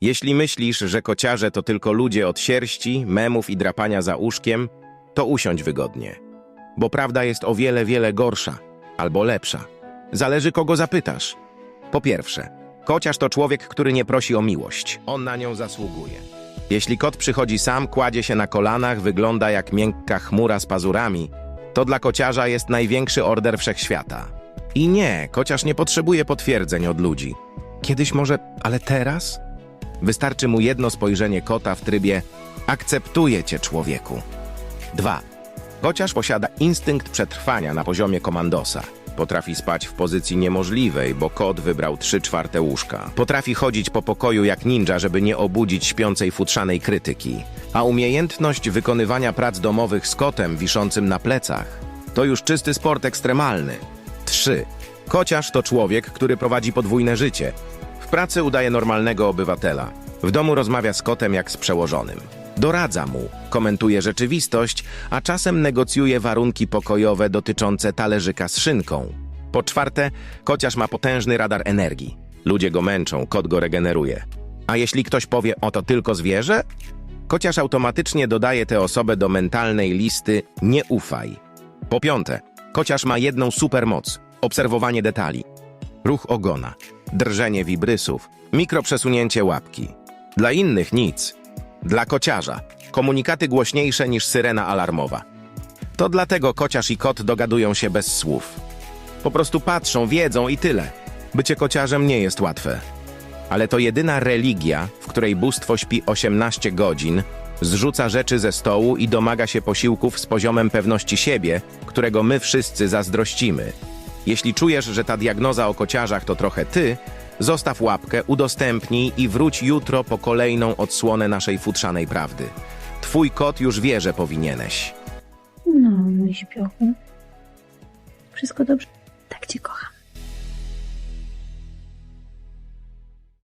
Jeśli myślisz, że kociarze to tylko ludzie od sierści, memów i drapania za uszkiem, to usiądź wygodnie. Bo prawda jest o wiele, wiele gorsza albo lepsza. Zależy kogo zapytasz. Po pierwsze, kociarz to człowiek, który nie prosi o miłość. On na nią zasługuje. Jeśli kot przychodzi sam, kładzie się na kolanach, wygląda jak miękka chmura z pazurami, to dla kociarza jest największy order wszechświata. I nie, kociarz nie potrzebuje potwierdzeń od ludzi. Kiedyś może, ale teraz? Wystarczy mu jedno spojrzenie kota w trybie akceptuję cię, człowieku. 2. Kociarz posiada instynkt przetrwania na poziomie komandosa. Potrafi spać w pozycji niemożliwej, bo kot wybrał 3 czwarte łóżka. Potrafi chodzić po pokoju jak ninja, żeby nie obudzić śpiącej futrzanej krytyki. A umiejętność wykonywania prac domowych z kotem wiszącym na plecach to już czysty sport ekstremalny. 3. Kociarz to człowiek, który prowadzi podwójne życie. W pracy udaje normalnego obywatela. W domu rozmawia z kotem jak z przełożonym. Doradza mu, komentuje rzeczywistość, a czasem negocjuje warunki pokojowe dotyczące talerzyka z szynką. Po czwarte, kociarz ma potężny radar energii. Ludzie go męczą, kot go regeneruje. A jeśli ktoś powie, oto tylko zwierzę? Kociarz automatycznie dodaje tę osobę do mentalnej listy nie ufaj. Po piąte, kociarz ma jedną supermoc obserwowanie detali. Ruch ogona, drżenie wibrysów, mikroprzesunięcie łapki. Dla innych nic. Dla kociarza komunikaty głośniejsze niż syrena alarmowa. To dlatego kociarz i kot dogadują się bez słów. Po prostu patrzą, wiedzą i tyle. Bycie kociarzem nie jest łatwe. Ale to jedyna religia, w której bóstwo śpi 18 godzin, zrzuca rzeczy ze stołu i domaga się posiłków z poziomem pewności siebie, którego my wszyscy zazdrościmy. Jeśli czujesz, że ta diagnoza o kociarzach to trochę ty, zostaw łapkę, udostępnij i wróć jutro po kolejną odsłonę naszej futrzanej prawdy. Twój kot już wie, że powinieneś. No, mój śpiochu. Wszystko dobrze? Tak cię kocham.